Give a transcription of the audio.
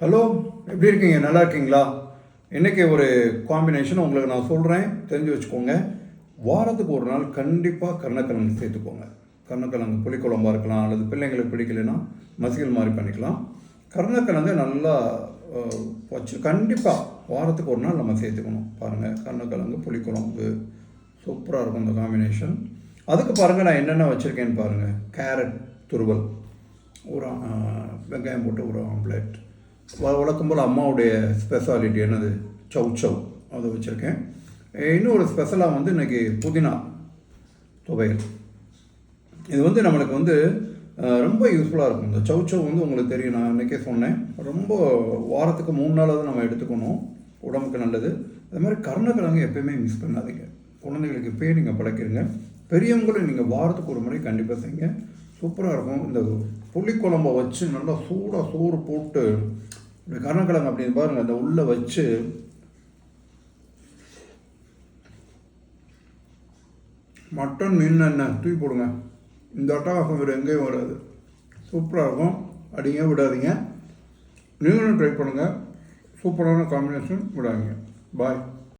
Hello எப்படி இருக்கீங்க? நல்லா இருக்கீங்களா? இன்றைக்கி ஒரு காம்பினேஷன் உங்களுக்கு நான் சொல்கிறேன் தெரிஞ்சு வச்சுக்கோங்க. வாரத்துக்கு ஒரு நாள் கண்டிப்பாக கருணக்கிழங்கு சேர்த்துக்கோங்க. கருணக்கிழங்கு புளிக்குழம்பாக இருக்கலாம் அல்லது பிள்ளைங்களுக்கு பிடிக்கலைன்னா மசிகள் மாதிரி பண்ணிக்கலாம். கருணக்கிழங்கு நல்லா வச்சு கண்டிப்பாக வாரத்துக்கு ஒரு நாள் நம்ம சேர்த்துக்கணும். பாருங்கள் கருணக்கிழங்கு புளிக்குழம்பு சூப்பராக இருக்கும் இந்த காம்பினேஷன் அதுக்கு பாருங்கள் நான் என்னென்ன வச்சுருக்கேன்னு பாருங்கள் கேரட் துருவல் ஒரு வெங்காயம் போட்டு ஒரு ஆம்லேட் வழக்கம் போல் அம்மாவுடைய ஸ்பெஷாலிட்டி என்னது? சவ் சவ் அதை வச்சுருக்கேன். இன்னொரு ஸ்பெஷலாக வந்து இன்றைக்கி புதினா துவையல். இது வந்து நம்மளுக்கு வந்து ரொம்ப யூஸ்ஃபுல்லாக இருக்கும். இந்த சவ் சவ் வந்து உங்களுக்கு தெரியும். நான் இன்றைக்கே சொன்னேன். ரொம்ப வாரத்துக்கு மூணு நாளாவது நம்ம எடுத்துக்கணும். உடம்புக்கு நல்லது. அது மாதிரி கருணக்கிழங்கு எப்பயுமே மிஸ் பண்ணாதீங்க. குழந்தைகளுக்கு இப்போயே நீங்கள் படைக்கிறீங்க பெரியவங்களும் நீங்கள் வாரத்துக்கு ஒரு முறை கண்டிப்பாக செய்யுங்க. சூப்பராக இருக்கும். இந்த புளிக்குழம்ப வச்சு நல்லா சூடாக சோறு போட்டு இப்படி கருணக்கிழங்கு அப்படின்னு பாருங்கள் அந்த உள்ளே வச்சு மட்டன் மீன் என்ன தூக்கி போடுங்க. இந்த அட்டகாசம் வேறு எங்கேயும் வராது. சூப்பராக இருக்கும். அடிங்க விடாதீங்க. நீங்களும் ட்ரை பண்ணுங்கள் சூப்பரான காம்பினேஷன் விடாதீங்க. பாய்